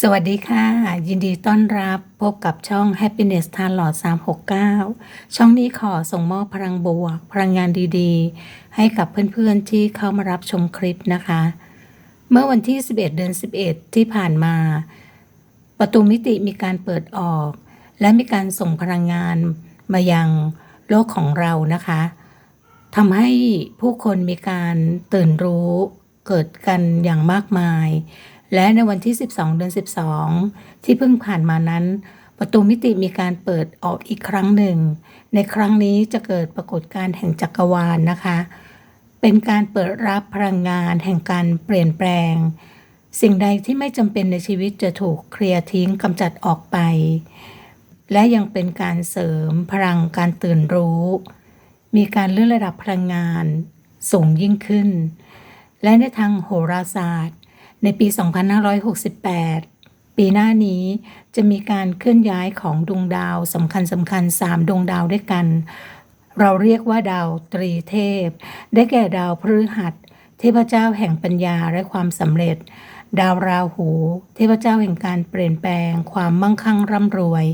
สวัสดีค่ะ ยินดีต้อนรับพบกับช่อง Happiness ทานหลอด 369 ช่องนี้ขอส่งมอบพลังบวก พลังงานดีๆ ให้กับเพื่อนๆที่เข้ามารับชมคลิปนะคะ เมื่อวันที่ 11 เดือน 11 ที่ผ่านมา ประตูมิติมีการเปิดออก และมีการส่งพลังงานมายังโลกของเรานะคะทำให้ผู้คนมีการตื่นรู้เกิดกันอย่างมากมาย และในวันที่ 12 เดือน 12 ที่เพิ่งผ่านมานั้น ประตูมิติมีการเปิดออกอีกครั้งหนึ่ง ในครั้งนี้จะเกิดปรากฏการณ์แห่งจักรวาลนะคะ เป็นการเปิดรับพลังงานแห่งการเปลี่ยนแปลง สิ่งใดที่ไม่จำเป็นในชีวิตจะถูกเคลียร์ทิ้งกำจัดออกไป และยังเป็นการเสริมพลังการตื่นรู้ มีการเลื่อนระดับพลังงานสูงยิ่งขึ้น และในทางโหราศาสตร์ ในปี 2568 ปีหน้านี้จะมีการเคลื่อนย้ายของดวงดาวสำคัญสำคัญสามดวงดาวด้วยกัน เราเรียกว่าดาวตรีเทพ ได้แก่ดาวพฤหัส เทพเจ้าแห่งปัญญาและความสำเร็จ ดาวราหู เทพเจ้าแห่งการเปลี่ยนแปลง ความมั่งคั่งร่ำรวย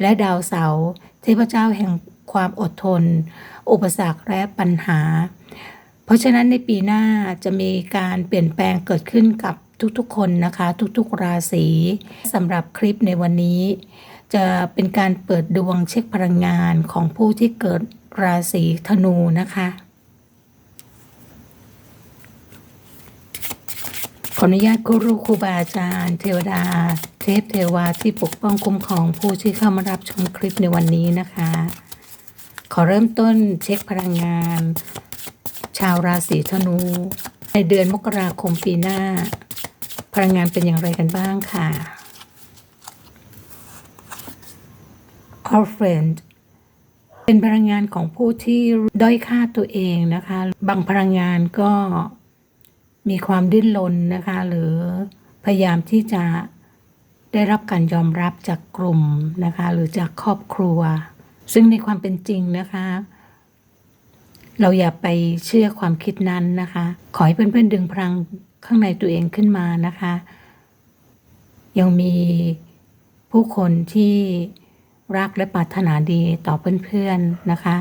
และดาวเสาร์เทพเจ้าแห่งความอดทน อุปสรรคและปัญหา เพราะฉะนั้นในปีหน้าจะมีการเปลี่ยนแปลงเกิดขึ้นกับ ทุกๆ คนนะคะ ทุกๆ ราศีสำหรับคลิปในวันนี้ จะเป็นการเปิดดวงเช็คพลังงานของผู้ที่เกิดราศีธนูนะคะขออนุญาตครูครูบาอาจารย์ เทวดา เทพเทวาที่ปกป้องคุ้มครองผู้ที่เข้ามารับชมคลิปในวันนี้นะคะ ขอเริ่มต้นเช็คพลังงาน ชาวราศีธนู ในเดือนมกราคมปีหน้า พลังงานเป็นอย่างไรกันบ้างค่ะ Our friend เป็นพลังงานของผู้ที่ด้อยค่าตัวเองนะคะ บางพลังงานก็มีความดิ้นรนนะคะ หรือพยายามที่จะได้รับการยอมรับจากกลุ่มนะคะ หรือจากครอบครัว ซึ่งในความเป็นจริงนะคะ เราอย่าไปเชื่อความคิดนั้นนะคะ ขอให้เพื่อนๆดึงพลัง ข้างในตัวเองขึ้นมานะคะ ยังมีผู้คนที่รักและปรารถนาดีต่อเพื่อนๆนะคะ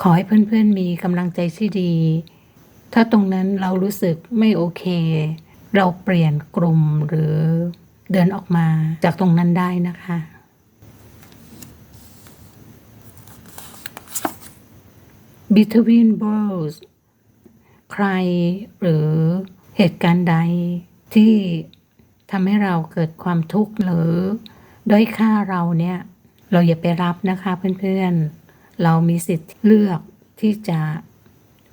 ขอให้เพื่อนๆมีกำลังใจที่ดี ถ้าตรงนั้นเรารู้สึกไม่โอเค เราเปลี่ยนกลุ่มหรือเดินออกมาจากตรงนั้นได้นะคะ between worlds ใครหรือ เหตุการณ์ใดที่ทำให้เราเกิดความทุกข์หรือด้อยค่าเราเนี่ย เราอย่าไปรับนะคะเพื่อนๆ เรามีสิทธิ์เลือกที่จะ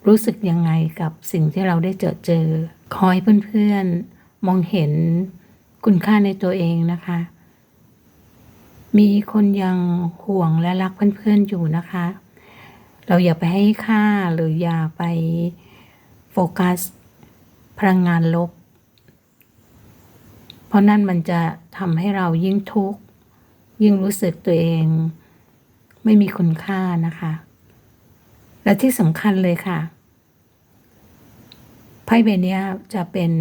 รู้สึกยังไงกับสิ่งที่เราได้เจอเจอ คอยเพื่อนๆ มองเห็นคุณค่าในตัวเองนะคะ มีคนยังห่วงและรักเพื่อนๆอยู่นะคะ เราอย่าไปให้ค่าหรืออย่าไปโฟกัส พลังงานลบ เพราะนั่นมันจะทำให้เรายิ่งทุกข์ ยิ่งรู้สึกตัวเอง ไม่มีคุณค่านะคะ และที่สำคัญเลยค่ะไพ่ใบนี้จะเป็น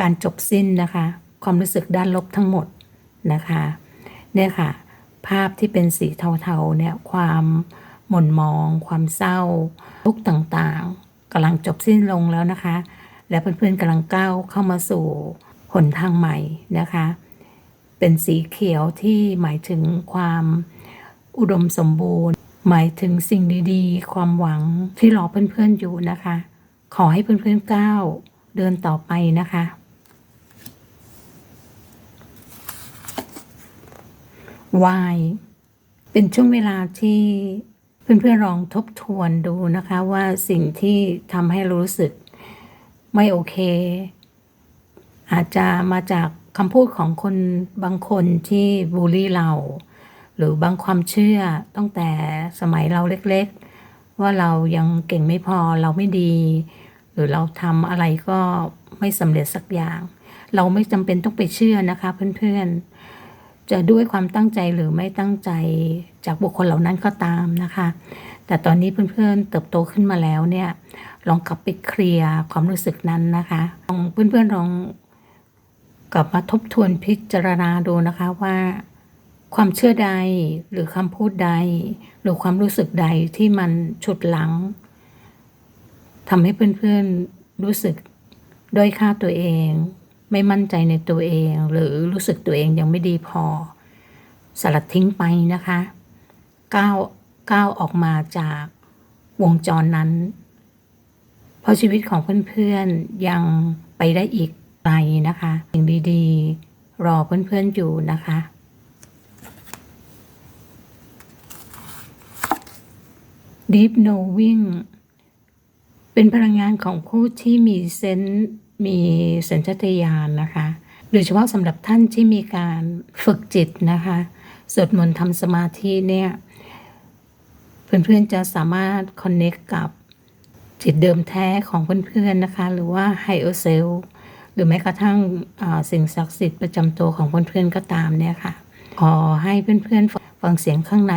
การจบสิ้นนะคะ ความรู้สึกด้านลบทั้งหมดนะคะ เนี่ยค่ะ ภาพที่เป็นสีเทาๆเนี่ยความหม่นมอง ความเศร้าทุกต่างๆกำลังจบสิ้นลงแล้วนะคะ และเพื่อนๆกำลังก้าวเข้ามาสู่หนทางใหม่นะคะ เป็นสีเขียวที่หมายถึงความอุดมสมบูรณ์ หมายถึงสิ่งดีๆ ความหวังที่รอเพื่อนๆอยู่นะคะ ขอให้เพื่อนๆก้าวเดินต่อไปนะคะวายเป็นช่วงเวลาที่เพื่อนๆลองทบทวนดูนะคะว่าสิ่งที่ทำให้รู้สึก ไม่โอเค อาจจะมาจากคำพูดของคนบางคนที่บูลลี่เรา หรือบางความเชื่อตั้งแต่สมัยเราเล็กๆ ว่าเรายังเก่งไม่พอเราไม่ดี หรือเราทำอะไรก็ไม่สำเร็จสักอย่าง เราไม่จำเป็นต้องไปเชื่อนะคะเพื่อนๆ จะด้วยความตั้งใจหรือไม่ตั้งใจจากบุคคลเหล่านั้นก็ตามนะคะ แต่ตอนนี้เพื่อนๆเติบโตขึ้นมาแล้วเนี่ย ลองกลับไปเคลียร์ความรู้สึกนั้นนะคะลองเพื่อนๆลองกลับมาทบทวนพิจารณาดูนะคะว่าความเชื่อใดหรือคำพูดใด หรือความรู้สึกใดที่มันฉุดหลังทำให้เพื่อนๆรู้สึกด้อยค่าตัวเอง ไม่มั่นใจในตัวเอง หรือรู้สึกตัวเองยังไม่ดีพอ สลัดทิ้งไปนะคะก้าวก้าวออกมาจากวงจรนั้น เพราะชีวิตของเพื่อนๆยังไปได้อีกไกลนะคะสิ่งดีๆ รอเพื่อนๆอยู่นะคะ Deep Knowing เป็นพลังงานของผู้ที่มีเซนส์มีสัญชาตญาณนะคะโดยเฉพาะสำหรับท่านที่มีการฝึกจิตนะคะสวดมนต์ทำสมาธิเนี่ย เพื่อนๆจะสามารถคอนเน c t กับ จิตเดิมแท้ของเพื่อนๆนะคะ หรือว่า higher self หรือแม้กระทั่งสิ่งศักดิ์สิทธิ์ประจำตัวของเพื่อนๆก็ตามเนี่ยค่ะ ขอให้เพื่อนๆฟังเสียงข้างใน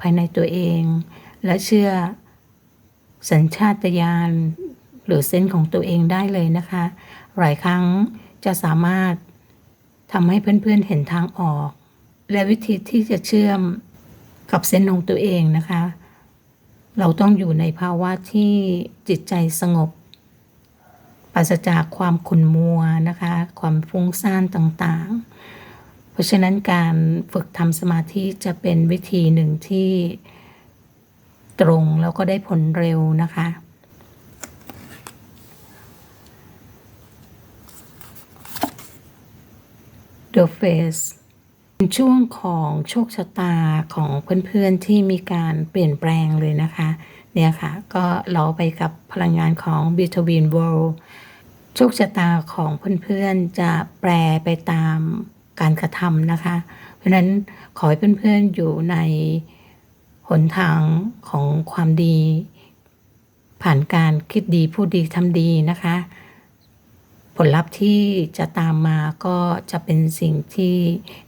ภายในตัวเอง และเชื่อสัญชาตญาณหรือเซนของตัวเองได้เลยนะคะ หลายครั้งจะสามารถทำให้เพื่อนๆเห็นทางออก และวิธีที่จะเชื่อมกับเซนส์ของตัวเองนะคะ เราต้องอยู่ในภาวะที่จิตใจสงบปราศจากความขุ่นมัวนะคะ ความฟุ้งซ่านต่างๆ เพราะฉะนั้นการฝึกทำสมาธิจะเป็นวิธีหนึ่งที่ตรงแล้วก็ได้ผลเร็วนะคะ The Face เป็น ช่วงของโชคชะตาของเพื่อนๆที่มีการเปลี่ยนแปลงเลยนะคะ เนี่ยค่ะ ก็เราไปกับพลังงานของ Between World โชคชะตาของเพื่อนๆจะแปรไปตามการกระทำนะคะ เพราะนั้นขอให้เพื่อนๆอยู่ในหนทางของความดี ผ่านการคิดดีพูดดีทำดีนะคะ ผลลัพธ์ที่จะตามมาก็จะเป็นสิ่งที่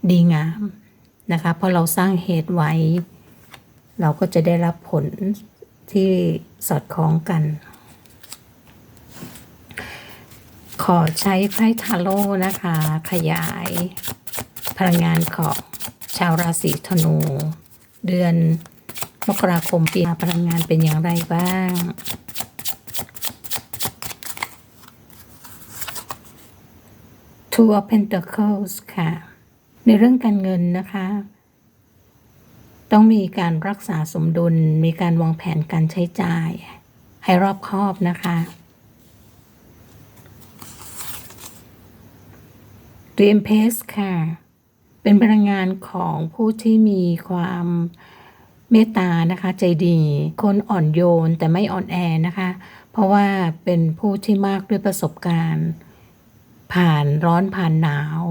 ดีงามนะคะเพราะเราสร้างเหตุไว้ เราก็จะได้รับผลที่สอดคล้องกัน ขอใช้ไพ่ทาโร่นะคะ ขยายพลังงานของชาวราศีธนู เดือนมกราคมปีพลังงานเป็นอย่างไรบ้าง Two of Pentacles ค่ะ ในเรื่องการเงินนะคะ ต้องมีการรักษาสมดุล มีการวางแผนการใช้จ่าย ให้รอบคอบนะคะ The Empress ค่ะ เป็นพลังงานของผู้ที่มีความเมตตานะคะใจดี คนอ่อนโยนแต่ไม่อ่อนแอนะคะ เพราะว่าเป็นผู้ที่มากด้วยประสบการณ์ ผ่านร้อนผ่านหนาว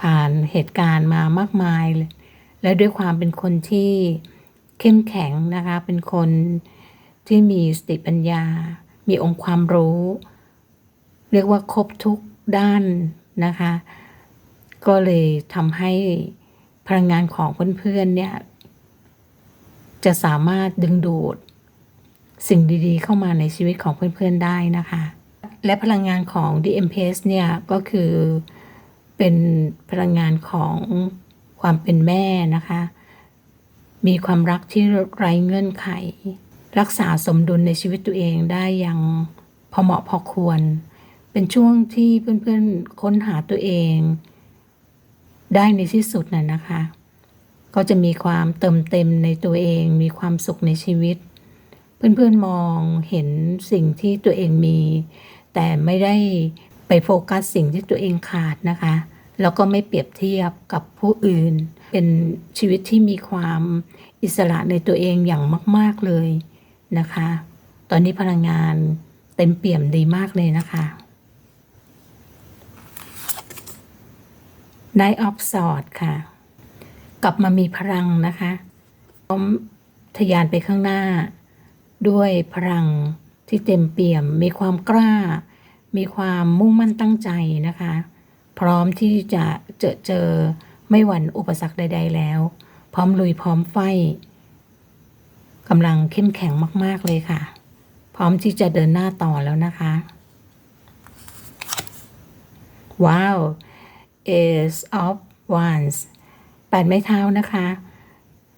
ผ่านเหตุการณ์มามากมายเลยและด้วยความเป็นคนที่เข้มแข็งนะคะ เป็นคนที่มีสติปัญญา มีองค์ความรู้ เรียกว่าครบทุกด้านนะคะ ก็เลยทำให้พลังงานของเพื่อนๆเนี่ย จะสามารถดึงดูดสิ่งดีๆ เข้ามาในชีวิตของเพื่อนๆได้นะคะ และพลังงานของ The Empress เนี่ยก็คือเป็นพลังงานของความเป็นแม่นะคะ มีความรักที่ไร้เงื่อนไข รักษาสมดุลในชีวิตตัวเองได้อย่างพอเหมาะพอควร เป็นช่วงที่เพื่อนๆค้นหาตัวเอง ได้ในที่สุดน่ะนะคะ ก็จะมีความเติมเต็มในตัวเอง มีความสุขในชีวิต เพื่อนๆมองเห็นสิ่งที่ตัวเองมี แต่ไม่ได้ไปโฟกัสสิ่งที่ตัวเองขาดนะคะ แล้วก็ไม่เปรียบเทียบกับผู้อื่น เป็นชีวิตที่มีความอิสระในตัวเองอย่างมาก ๆเลยนะคะ ตอนนี้พลังงานเต็มเปี่ยมดีมากเลยนะคะ Night of s w o r d ค่ะ กลับมามีพลังนะคะพร้อมทยานไปข้างหน้า ด้วยพลัง ที่เต็มเปี่ยม มีความกล้า มีความมุ่งมั่นตั้งใจนะคะ พร้อมที่จะเจอเจอไม่หวั่นอุปสรรคใด ๆ แล้ว พร้อมลุยพร้อมไฟกำลังเข้มแข็งมาก ๆ เลยค่ะ พร้อมที่จะเดินหน้าต่อแล้วนะคะ ว้าว Ace of Wands แปดไม้เท้านะคะ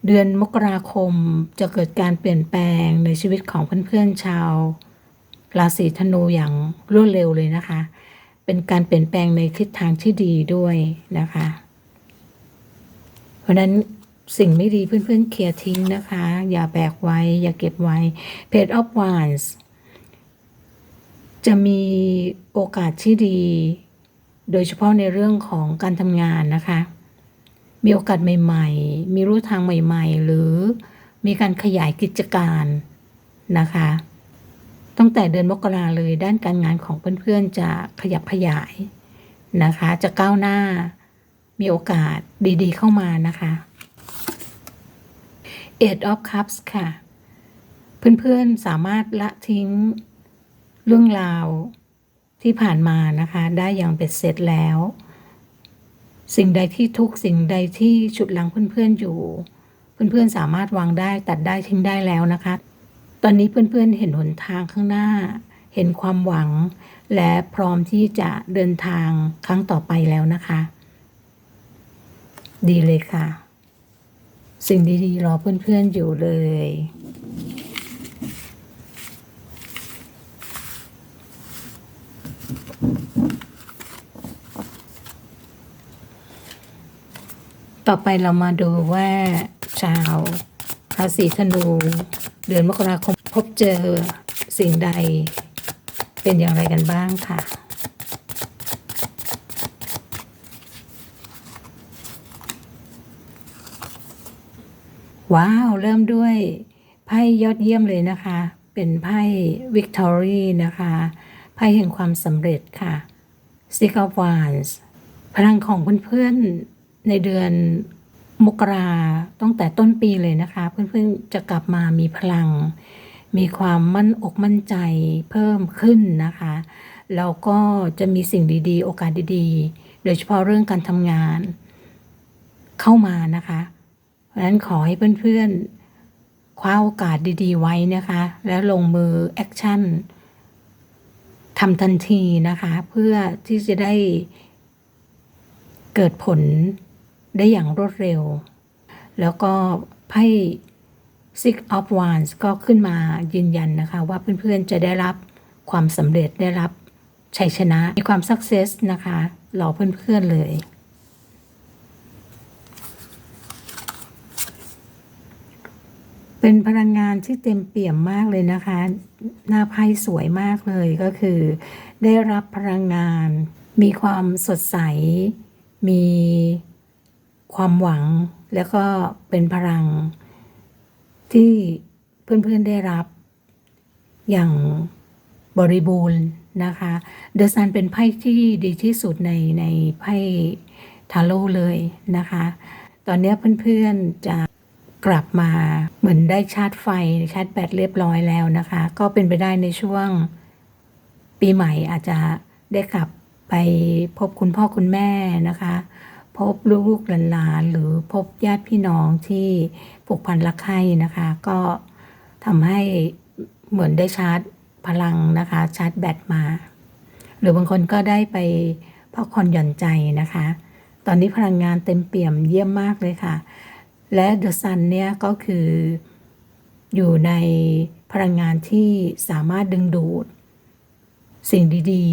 เดือนมกราคมจะเกิดการเปลี่ยนแปลงในชีวิตของเพื่อนๆชาว ราศีธนูอย่างรวดเร็วเลยนะคะ เป็นการเปลี่ยนแปลงในทิศทางที่ดีด้วยนะคะ เพราะนั้นสิ่งไม่ดีเพื่อนๆเคลียร์ทิ้งนะคะ อย่าแบกไว้ อย่าเก็บไว้ Page of Wands จะมีโอกาสที่ดี โดยเฉพาะในเรื่องของการทำงานนะคะ มีโอกาสใหม่ ๆ มีรูทางใหม่ ๆ หรือมีการขยายกิจการนะคะ ตั้งแต่เดือนมกราเลยด้านการงานของเพื่อนๆจะขยับขยายนะคะ จะก้าวหน้า มีโอกาสดีๆ เข้ามานะคะ Eight of Cups ค่ะ เพื่อนๆสามารถละทิ้งเรื่องราวที่ผ่านมานะคะ ได้อย่างเป็ดเสร็จแล้ว สิ่งใดที่ทุกสิ่งใดที่ฉุดลังเพื่อนๆอยู่ เพื่อนๆสามารถวางได้ตัดได้ทิ้งได้แล้วนะคะ ตอนนี้เพื่อนๆเห็นหนทางข้างหน้า เห็นความหวัง และพร้อมที่จะเดินทางครั้งต่อไปแล้วนะคะ ดีเลยค่ะ สิ่งดีๆรอเพื่อนๆอยู่เลย ต่อไปเรามาดูว่าชาวราศีธนู เดือนมกราคมพบเจอสิ่งใดเป็นอย่างไรกันบ้างค่ะว้าว เริ่มด้วยไพ่ยอดเยี่ยมเลยนะคะ เป็นไพ่วิกตอรีนะคะ ไพ่แห่งความสำเร็จค่ะ Six of Wands พลังของเพื่อนๆ ในเดือนมกราตั้งแต่ต้นปีเลยนะคะ เพื่อนๆจะกลับมามีพลัง มีความมั่นอกมั่นใจเพิ่มขึ้นนะคะแล้วก็จะมีสิ่งดีๆ โอกาสดีๆ โดยเฉพาะเรื่องการทำงานเข้ามานะคะ เพราะฉะนั้นขอให้เพื่อนๆ คว้าโอกาสดีๆ ไว้นะคะ แล้วลงมือแอคชั่นทำทันทีนะคะ เพื่อที่จะได้เกิดผล ได้อย่างรวดเร็ว แล้วก็ไพ่ Six of Wands ก็ขึ้นมายืนยันนะคะ ว่าเพื่อนๆจะได้รับความสำเร็จได้รับชัยชนะ มีความ success นะคะรอเพื่อนๆเลยเป็นพลังงานที่เต็มเปี่ยมมากเลยนะคะ หน้าไพ่สวยมากเลยก็คือ ได้รับพลังงาน มีความสดใส มี ความหวังแล้วก็เป็นพลังที่เพื่อนๆได้รับ อย่างบริบูรณ์นะคะเดอะซันเป็นไพ่ที่ดีที่สุดในในไพ่ทาโร่เลยนะคะ ตอนนี้เพื่อนๆจะกลับมาเหมือนได้ชาร์จไฟชาร์จแบตเรียบร้อยแล้วนะคะ ก็เป็นไปได้ในช่วงปีใหม่อาจจะได้กลับไปพบคุณพ่อคุณแม่นะคะ พบลูกหลานหรือพบญาติพี่น้องที่ผูกพันรักใคร่นะคะ ก็ทำให้เหมือนได้ชาร์จพลังนะคะ ชาร์จแบตมา หรือบางคนก็ได้ไปพักผ่อนหย่อนใจนะคะ ตอนนี้พลังงานเต็มเปี่ยมเยี่ยมมากเลยค่ะ และเดอะซันเนี่ยก็คืออยู่ในพลังงานที่สามารถดึงดูด สิ่งดี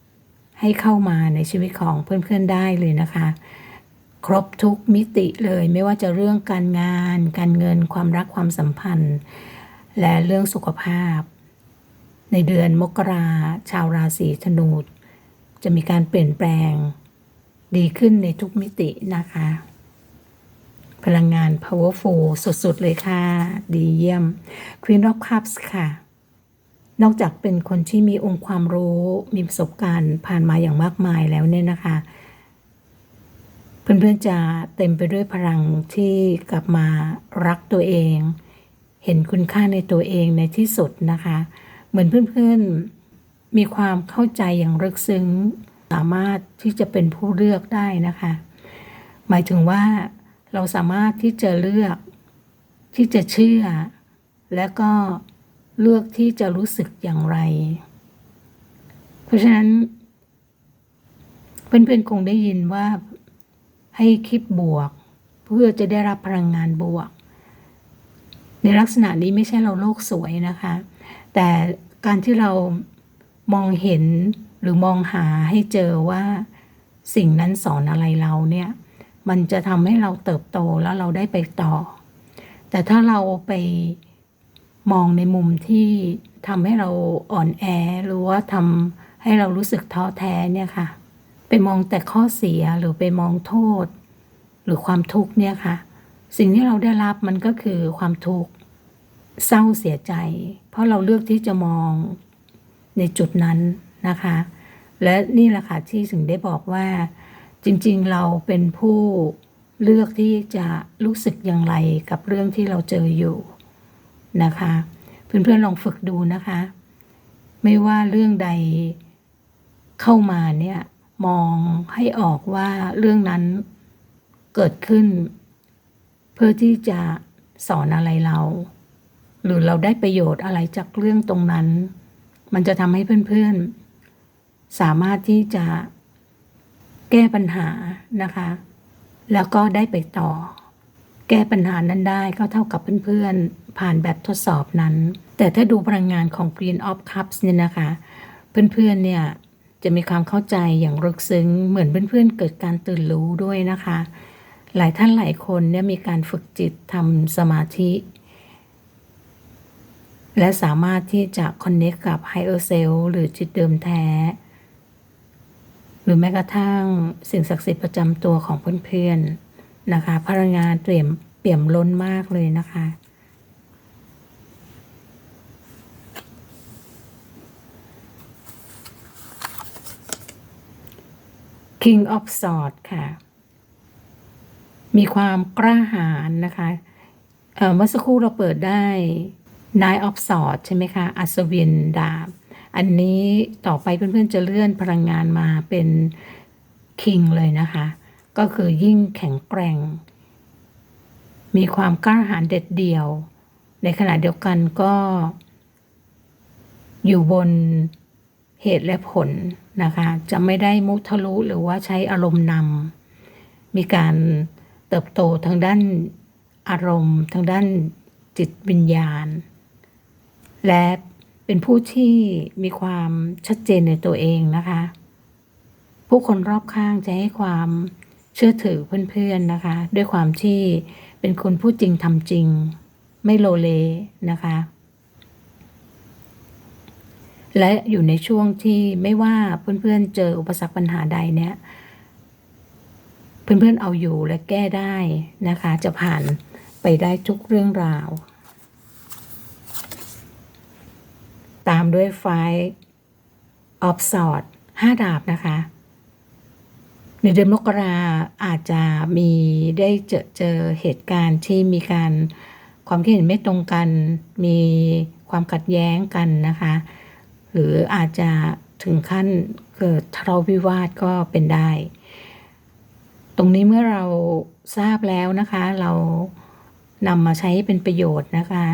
ๆ ให้เข้ามาในชีวิตของเพื่อนๆได้เลยนะคะ ครบทุกมิติเลยไม่ว่าจะเรื่องการงาน การเงินความรักความสัมพันธ์ และเรื่องสุขภาพ ในเดือนมกราชาวราศีธนูจะมีการเปลี่ยนแปลง ดีขึ้นในทุกมิตินะคะ พลังงาน powerful สุดๆ เลยค่ะ ดีเยี่ยม Queen of Cups ค่ะ นอกจากเป็นคนที่มีองค์ความรู้มีประสบการณ์ผ่านมาอย่างมากมายแล้วเนี่ยนะคะ เพื่อนๆจะเต็มไปด้วยพลังที่กลับมารักตัวเอง เห็นคุณค่าในตัวเองในที่สุดนะคะ เหมือนเพื่อนๆมีความเข้าใจอย่างลึกซึ้ง สามารถที่จะเป็นผู้เลือกได้นะคะ หมายถึงว่าเราสามารถที่จะเลือกที่จะเชื่อ และก็เลือกที่จะรู้สึกอย่างไร เพราะฉะนั้นเพื่อนๆคงได้ยินว่า ให้คิดบวก เพื่อจะได้รับพลังงานบวก ในลักษณะนี้ไม่ใช่เราโลกสวยนะคะ แต่การที่เรามองเห็นหรือมองหาให้เจอว่าสิ่งนั้นสอนอะไรเราเนี่ย มันจะทำให้เราเติบโตแล้วเราได้ไปต่อ แต่ถ้าเราไปมองในมุมที่ทำให้เราอ่อนแอหรือว่าทำให้เรารู้สึกท้อแท้เนี่ยค่ะ ไปมองแต่ข้อเสียหรือไปมองโทษ หรือความทุกข์เนี่ยค่ะ สิ่งที่เราได้รับมันก็คือความทุกข์เศร้าเสียใจ เพราะเราเลือกที่จะมองในจุดนั้นนะคะ และนี่แหละค่ะที่ถึงได้บอกว่า จริงๆเราเป็นผู้เลือกที่จะรู้สึกอย่างไรกับเรื่องที่เราเจออยู่นะคะ เพื่อนๆลองฝึกดูนะคะ ไม่ว่าเรื่องใดเข้ามาเนี่ย มองให้ออกว่าเรื่องนั้นเกิดขึ้น เพื่อที่จะสอนอะไรเรา หรือเราได้ประโยชน์อะไรจากเรื่องตรงนั้น มันจะทำให้เพื่อนๆ สามารถที่จะแก้ปัญหานะคะ แล้วก็ได้ไปต่อ แก้ปัญหานั้นได้ก็เท่ากับเพื่อนๆ ผ่านแบบทดสอบนั้น แต่ถ้าดูพลังงานของ Green of Cups เนี่ยนะคะ เพื่อนๆเนี่ย จะมีความเข้าใจอย่างลึกซึ้ง เหมือนเพื่อนๆเกิดการตื่นรู้ด้วยนะคะ หลายท่านหลายคนเนี่ยมีการฝึกจิตทำสมาธิ และสามารถที่จะ connect กับ higher self หรือจิตเดิมแท้ หรือแม้กระทั่งสิ่งศักดิ์สิทธิ์ประจำตัวของเพื่อนๆนะคะ พลังงานเตรียมเปี่ยมล้นมากเลยนะคะ King of Swords ค่ะ มีความกล้าหาญนะคะเเมื่อสักครู่เราเปิดได้ Nine of Swords ใช่ไหมคะ อัศวินดาบ อันนี้ต่อไปเพื่อนๆจะเลื่อนพลังงานมาเป็น King เลยนะคะ ก็คือยิ่งแข็งแกร่ง มีความกล้าหาญเด็ดเดี่ยว ในขณะเดียวกันก็ อยู่บนเหตุและผล นะคะ จะไม่ได้มุทะลุหรือว่าใช้อารมณ์นำมีการเติบโตทางด้านอารมณ์ ทางด้านจิตวิญญาณ และเป็นผู้ที่มีความชัดเจนในตัวเองนะคะ ผู้คนรอบข้างจะให้ความเชื่อถือเพื่อนๆนะคะ ด้วยความที่เป็นคนพูดจริงทำจริง ไม่โลเลนะคะ และอยู่ในช่วงที่ไม่ว่าเพื่อนๆเจออุปสรรคปัญหาใดเนี่ย เพื่อนๆเอาอยู่และแก้ได้นะคะ จะผ่านไปได้ทุกเรื่องราว ตามด้วยไฟออฟสอดห้าดาบนะคะ ในเดือนมกราอาจจะมีได้เจอเจอเหตุการณ์ที่มีการความคิดเห็นไม่ตรงกัน มีความขัดแย้งกันนะคะ หรืออาจจะถึงขั้นเกิดทะเลาะวิวาทก็เป็นได้ ตรงนี้เมื่อเราทราบแล้วนะคะ เรานำมาใช้เป็นประโยชน์นะคะ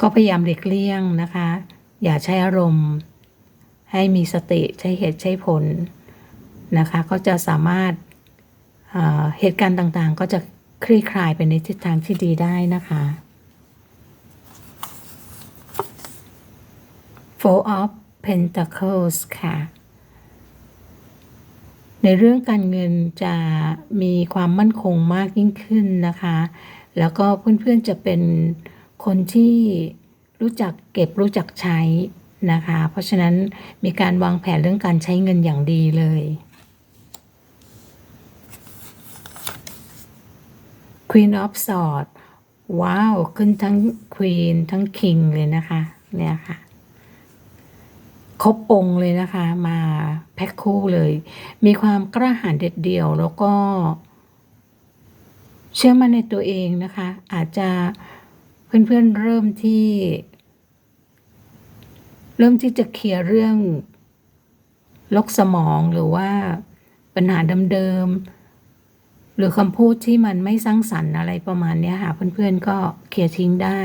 ก็พยายามหลีกเลี่ยงนะคะ อย่าใช้อารมณ์ ให้มีสติใช้เหตุใช้ผลนะคะ ก็จะสามารถเหตุการณ์ต่างๆ ก็จะคลี่คลายไปในทิศทางที่ดีได้นะคะ Four of Pentacles ค่ะ ในเรื่องการเงินจะมีความมั่นคงมากยิ่งขึ้นนะคะ แล้วก็เพื่อนๆจะเป็นคนที่รู้จักเก็บรู้จักใช้นะคะ เพราะฉะนั้นมีการวางแผนเรื่องการใช้เงินอย่างดีเลย Queen of Swords ว้าว ขึ้นทั้ง Queen ทั้ง King เลยนะคะ เนี่ยค่ะ ครบองค์เลยนะคะมาแพ็คคู่เลย มีความกล้าหาญเด็ดเดี่ยว แล้วก็ เชื่อมั่นในตัวเองนะคะ อาจจะเพื่อนๆเริ่มที่ เริ่มที่จะเคลียร์เรื่องลกสมองหรือว่าปัญหาเดิมๆหรือคำพูดที่มันไม่สร้างสรรค์อะไรประมาณนี้ค่ะเพื่อนๆก็เคลียร์ทิ้งได้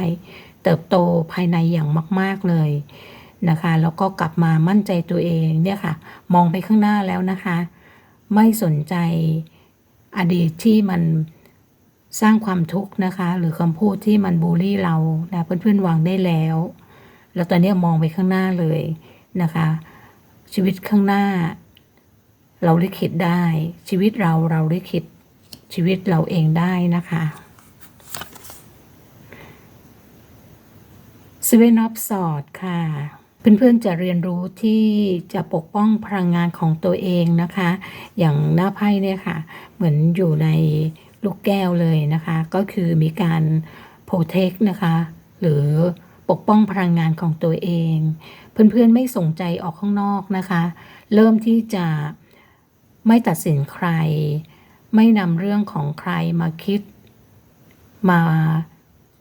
เติบโตภายในอย่างมาก ๆเลย นะคะแล้วก็กลับมามั่นใจตัวเองเนี่ยค่ะ มองไปข้างหน้าแล้วนะคะ ไม่สนใจอดีตที่มันสร้างความทุกข์นะคะ หรือคำพูดที่มันบูลลี่เรานะเพื่อนๆวางได้แล้ว แล้วตอนนี้มองไปข้างหน้าเลยนะคะ ชีวิตข้างหน้า เราลิขิตได้ ชีวิตเราเราลิขิตชีวิตเราเองได้นะคะ s e v e n of Swords ค่ะ เพื่อนๆจะเรียนรู้ที่จะปกป้องพลังงานของตัวเองนะคะ อย่างหน้าไพ่เนี่ยค่ะ เหมือนอยู่ในลูกแก้วเลยนะคะ ก็คือมีการโปรเทคนะคะ หรือปกป้องพลังงานของตัวเอง เพื่อนๆไม่สนใจออกข้างนอกนะคะ เริ่มที่จะไม่ตัดสินใคร ไม่นำเรื่องของใครมาคิดมา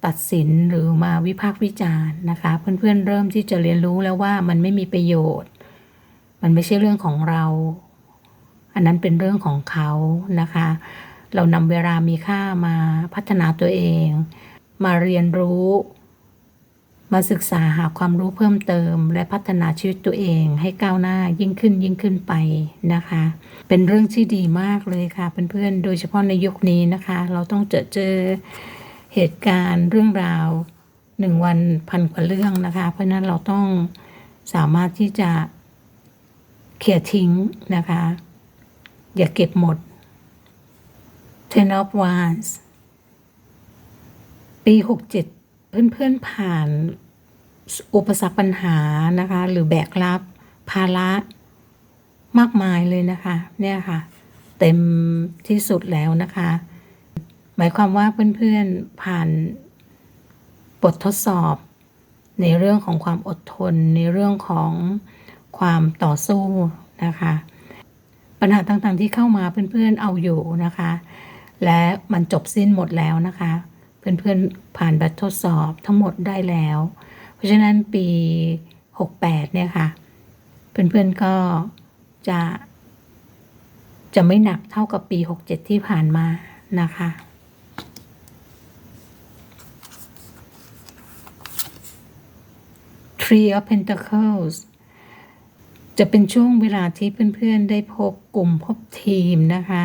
ตัดสินหรือมาวิพากษ์วิจารณ์นะคะ เพื่อนๆเริ่มที่จะเรียนรู้แล้วว่ามันไม่มีประโยชน์ มันไม่ใช่เรื่องของเรา อันนั้นเป็นเรื่องของเขานะคะ เรานำเวลามีค่ามาพัฒนาตัวเอง มาเรียนรู้ มาศึกษาหาความรู้เพิ่มเติม และพัฒนาชีวิตตัวเองให้ก้าวหน้ายิ่งขึ้นยิ่งขึ้นไปนะคะ เป็นเรื่องที่ดีมากเลยค่ะเพื่อนๆโดยเฉพาะในยุคนี้นะคะ เราต้องเจอเจอ เหตุการณ์เรื่องราวหนึ่งวันพันกว่าเรื่องนะคะ เพราะนั้นเราต้องสามารถที่จะเขี่ยทิ้งนะคะ อย่าเก็บหมด Ten of Wands ปี 67 เพื่อนๆผ่านอุปสรรคปัญหานะคะ หรือแบกรับภาระมากมายเลยนะคะ เนี่ยค่ะ เต็มที่สุดแล้วนะคะ หมายความว่าเพื่อนๆผ่านบททดสอบ ในเรื่องของความอดทน ในเรื่องของความต่อสู้นะคะ ปัญหาต่างๆที่เข้ามาเพื่อนๆเอาอยู่นะคะ และมันจบสิ้นหมดแล้วนะคะ เพื่อนๆผ่านบททดสอบทั้งหมดได้แล้ว เพราะฉะนั้นปี 68 เนี่ยค่ะ เพื่อนๆก็จะจะไม่หนักเท่ากับปี 67 ที่ผ่านมานะคะ Tree of Pentacles จะเป็นช่วงเวลาที่เพื่อนๆได้พบกลุ่มพบทีมนะคะ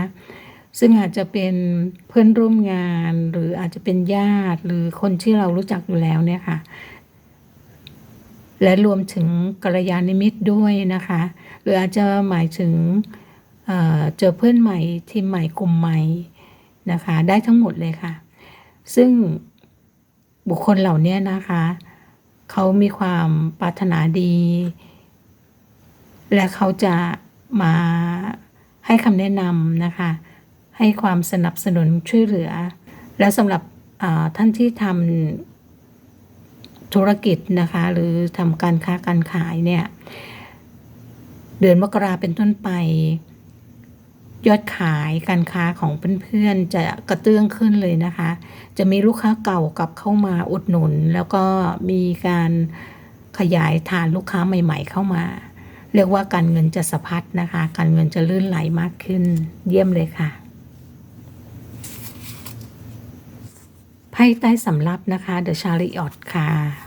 ซึ่งอาจจะเป็นเพื่อนร่วมงาน หรืออาจจะเป็นญาติหรือคนที่เรารู้จักอยู่แล้วเนี่ยค่ะ และรวมถึงกัลยาณมิตรด้วยนะคะ หรืออาจจะหมายถึงเเจอเพื่อนใหม่ทีมใหม่กลุ่มใหม่นะคะ ได้ทั้งหมดเลยค่ะ ซึ่งบุคคลเหล่านี้นะคะ เขามีความปรารถนาดี และเขาจะมาให้คำแนะนำนะคะ ให้ความสนับสนุนช่วยเหลือ และสำหรับท่านที่ทำธุรกิจนะคะ หรือทำการค้าการขายเนี่ย เดือนมกราเป็นต้นไป ยอดขายการค้าของเพื่อนๆจะกระเตื้องขึ้นเลยนะคะ จะมีลูกค้าเก่ากลับเข้ามาอุดหนุน แล้วก็มีการขยายฐานลูกค้าใหม่ ๆ เข้ามา เรียกว่าการเงินจะสะพัดนะคะ การเงินจะลื่นไหลมากขึ้น เยี่ยมเลยค่ะไพ่ใต้สำรับนะคะ The Chariot ค่ะ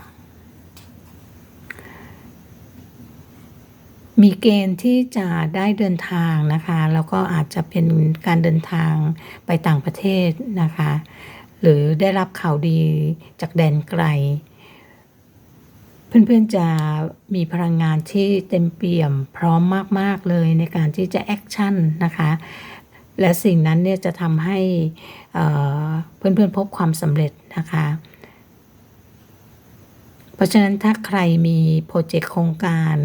มีเกณฑ์ที่จะได้เดินทางนะคะ แล้วก็อาจจะเป็นการเดินทางไปต่างประเทศนะคะ หรือได้รับข่าวดีจากแดนไกล เพื่อนๆจะมีพลังงานที่เต็มเปี่ยมพร้อมมากๆเลยในการที่จะแอคชั่นนะคะ และสิ่งนั้นเนี่ยจะทำให้เพื่อนๆพบความสำเร็จนะคะเพราะฉะนั้นถ้าใครมีโปรเจกต์โครงการ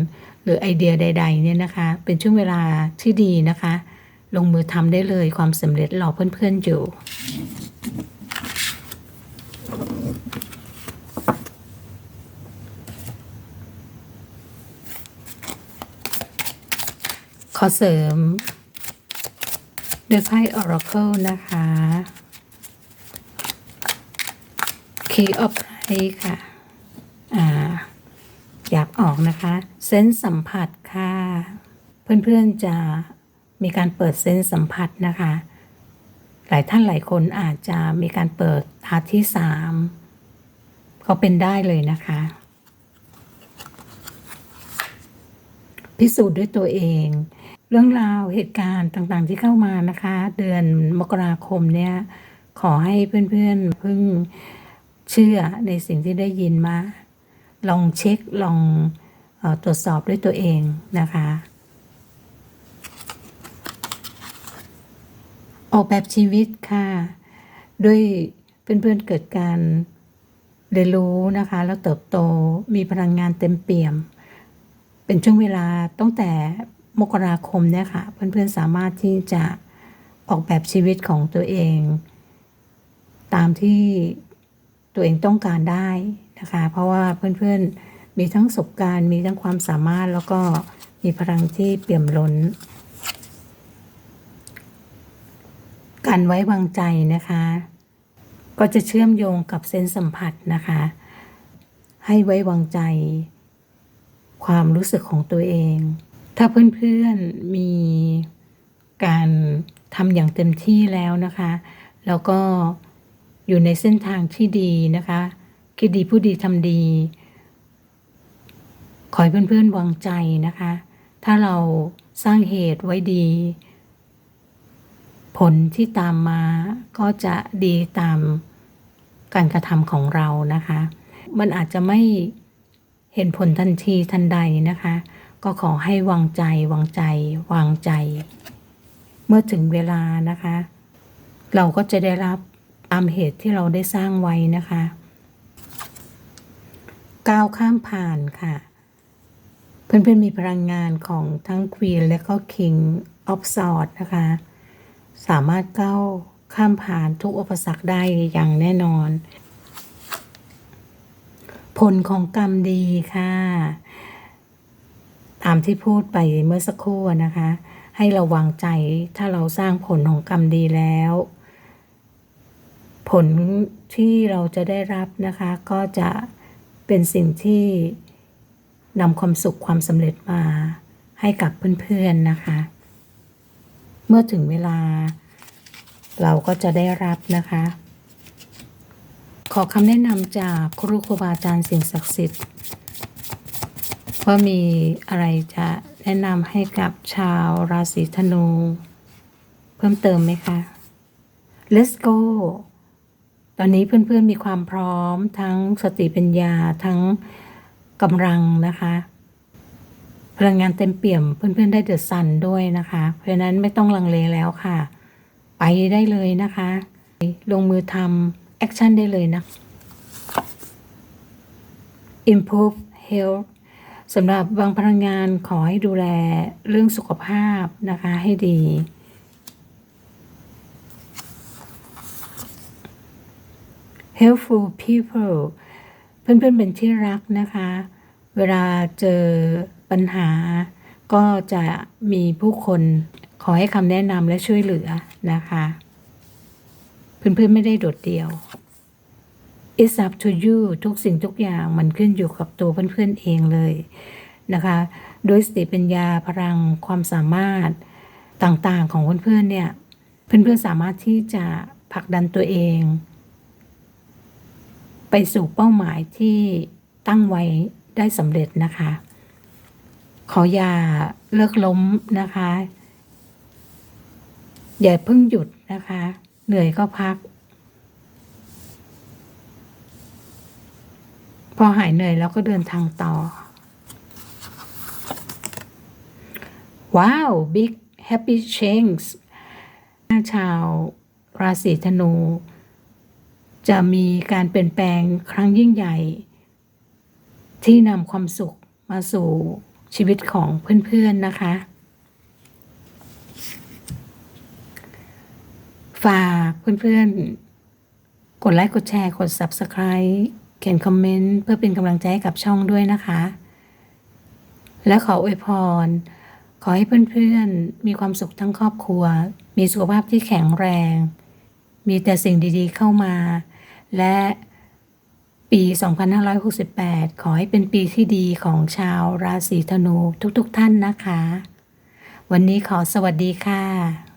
หรือไอเดียใด ๆ เนี่ยนะคะ เป็นช่วงเวลาที่ดีนะคะ ลงมือทำได้เลยความสำเร็จรอเพื่อนๆอยู่ขอเสริมด้วยไพ่ Oracle นะคะ Key of Light ค่ะ ยากออกนะคะ เซนส์สัมผัสค่ะ เพื่อนๆจะมีการเปิดเซนส์สัมผัสนะคะ หลายท่านหลายคนอาจจะมีการเปิดตาที่สามก็เป็นได้เลยนะคะ พิสูจน์ด้วยตัวเอง เรื่องราวเหตุการณ์ต่างๆที่เข้ามานะคะ เดือนมกราคมเนี่ย ขอให้เพื่อนๆพิ่งเชื่อในสิ่งที่ได้ยินมา ลองเช็คลองออตรวจสอบด้วยตัวเองนะคะ ออกแบบชีวิตค่ะ ด้วยเพื่อนๆเกิดการเรียนรู้นะคะ แล้วเติบโตมีพลังงานเต็มเปี่ยม เป็นช่วงเวลาตั้งแต่มกราคมเนี่ยค่ะ เพื่อนๆสามารถที่จะออกแบบชีวิตของตัวเอง ตามที่ตัวเองต้องการได้ นะคะ เพราะว่าเพื่อนๆมีทั้งประสบการณ์ มีทั้งความสามารถแล้วก็มีพลังที่เปี่ยมล้น การไว้วางใจนะคะ ก็จะเชื่อมโยงกับเซนส์สัมผัสนะคะ ให้ไว้วางใจ ความรู้สึกของตัวเอง ถ้าเพื่อนๆมีการทำอย่างเต็มที่แล้วนะคะ แล้วก็อยู่ในเส้นทางที่ดีนะคะ คิดดีผู้ดีทำดี ขอให้เพื่อนๆวางใจนะคะ ถ้าเราสร้างเหตุไว้ดี ผลที่ตามมาก็จะดีตามการกระทำของเรานะคะ มันอาจจะไม่เห็นผลทันทีทันใดนะคะ ก็ขอให้วางใจวางใจ วางใจ เมื่อถึงเวลานะคะ เราก็จะได้รับตามเหตุที่เราได้สร้างไว้นะคะ ก้าวข้ามผ่านค่ะ เพื่อนๆมีพลังงานของทั้ง Queen และก็ King of Swords นะคะ สามารถก้าวข้ามผ่านทุกอุปสรรคได้อย่างแน่นอน ผลของกรรมดีค่ะ ตามที่พูดไปเมื่อสักครู่นะคะ ให้ระวังใจถ้าเราสร้างผลของกรรมดีแล้ว ผลที่เราจะได้รับนะคะ ก็จะ เป็นสิ่งที่นำความสุขความสำเร็จมาให้กับเพื่อนๆนะคะ เมื่อถึงเวลาเราก็จะได้รับนะคะ ขอคำแนะนำจากครูครูบาอาจารย์สิ่งศักดิ์สิทธิ์ว่ามีอะไรจะแนะนำให้กับชาวราศีธนู เพิ่มเติมไหมคะ Let's go ตอนนี้เพื่อนๆมีความพร้อมทั้งสติปัญญาทั้งกำลังนะคะ พลังงานเต็มเปี่ยมเพื่อนๆได้เดือดสันด้วยนะคะ เพราะฉะนั้นไม่ต้องลังเลแล้วค่ะ ไปได้เลยนะคะ ลงมือทำแอคชั่นได้เลยนะ improve health สำหรับบางพลังงานขอให้ดูแลเรื่องสุขภาพนะคะให้ดี helpful people เพื่อนๆเป็นที่รักนะคะ เวลาเจอปัญหา ก็จะมีผู้คนขอให้คำแนะนำและช่วยเหลือนะคะ เพื่อนๆไม่ได้โดดเดี่ยว It's up to you ทุกสิ่งทุกอย่างมันขึ้นอยู่กับตัวเพื่อนๆเองเลยนะคะโดยสติปัญญาพลังความสามารถต่างๆของเพื่อนๆเนี่ย เพื่อนๆสามารถที่จะผลักดันตัวเอง ไปสู่เป้าหมายที่ตั้งไว้ได้สำเร็จนะคะ ขออย่าเลิกล้มนะคะ อย่าเพิ่งหยุดนะคะ เหนื่อยก็พัก พอหายเหนื่อยแล้วก็เดินทางต่อ ว้าว big happy change ชาวราศีธนู จะมีการเปลี่ยนแปลงครั้งยิ่งใหญ่ ที่นำความสุขมาสู่ชีวิตของเพื่อนๆนะคะ ฝากเพื่อนๆ กดไลค์กดแชร์กด Subscribe เขียนคอมเมนต์เพื่อเป็นกำลังใจให้กับช่องด้วยนะคะ และขออวยพร ขอให้เพื่อนๆ มีความสุขทั้งครอบครัว มีสุขภาพที่แข็งแรง มีแต่สิ่งดีๆเข้ามา และปี 2568 ขอให้เป็นปีที่ดีของชาวราศีธนูทุกๆท่านนะคะ วันนี้ขอสวัสดีค่ะ